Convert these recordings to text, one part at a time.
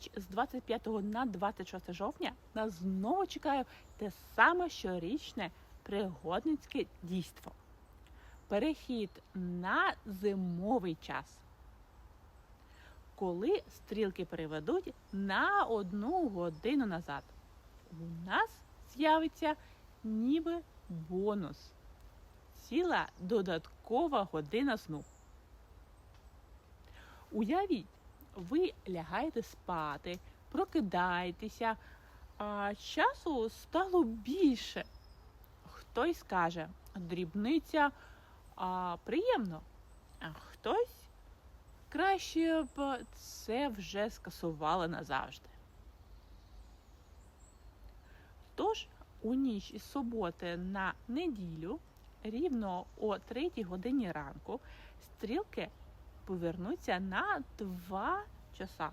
ніч з 25 на 26 жовтня нас знову чекає те саме щорічне пригодницьке дійство. Перехід на зимовий час. Коли стрілки переведуть на одну годину назад, у нас з'явиться ніби бонус. Ціла додаткова година сну. Уявіть, ви лягаєте спати, прокидаєтеся, а часу стало більше. Хтось скаже, дрібниця а, приємно, а хтось краще б це вже скасували назавжди. Тож у ніч із суботи на неділю, рівно о 3 годині ранку, стрілки повернуться на 2 часа.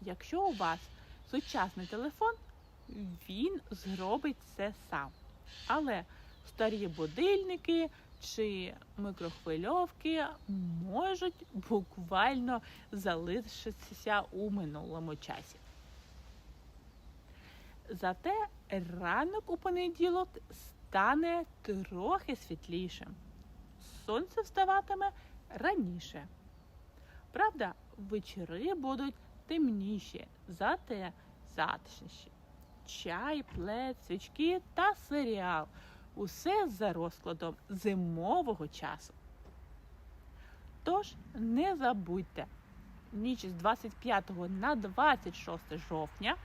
Якщо у вас сучасний телефон, він зробить це сам. Але старі будильники чи микрохвильовки можуть буквально залишитися у минулому часі. Зате ранок у понеділок стане трохи світлішим. Сонце вставатиме раніше. Правда, вечори будуть темніші, зате затишніші. Чай, плед, свічки та серіал. Усе за розкладом зимового часу. Тож не забудьте, ніч з 25 на 26 жовтня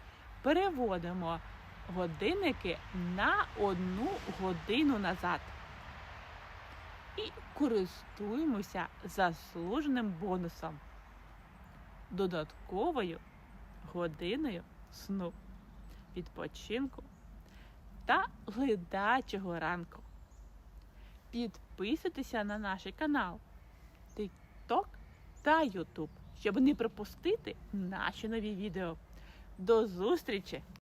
переводимо годинники на одну годину назад. І користуємося заслуженим бонусом додатковою годиною сну, відпочинку та ледачого ранку. Підписуйтеся на наш канал TikTok та YouTube, щоб не пропустити наші нові відео. До зустрічі!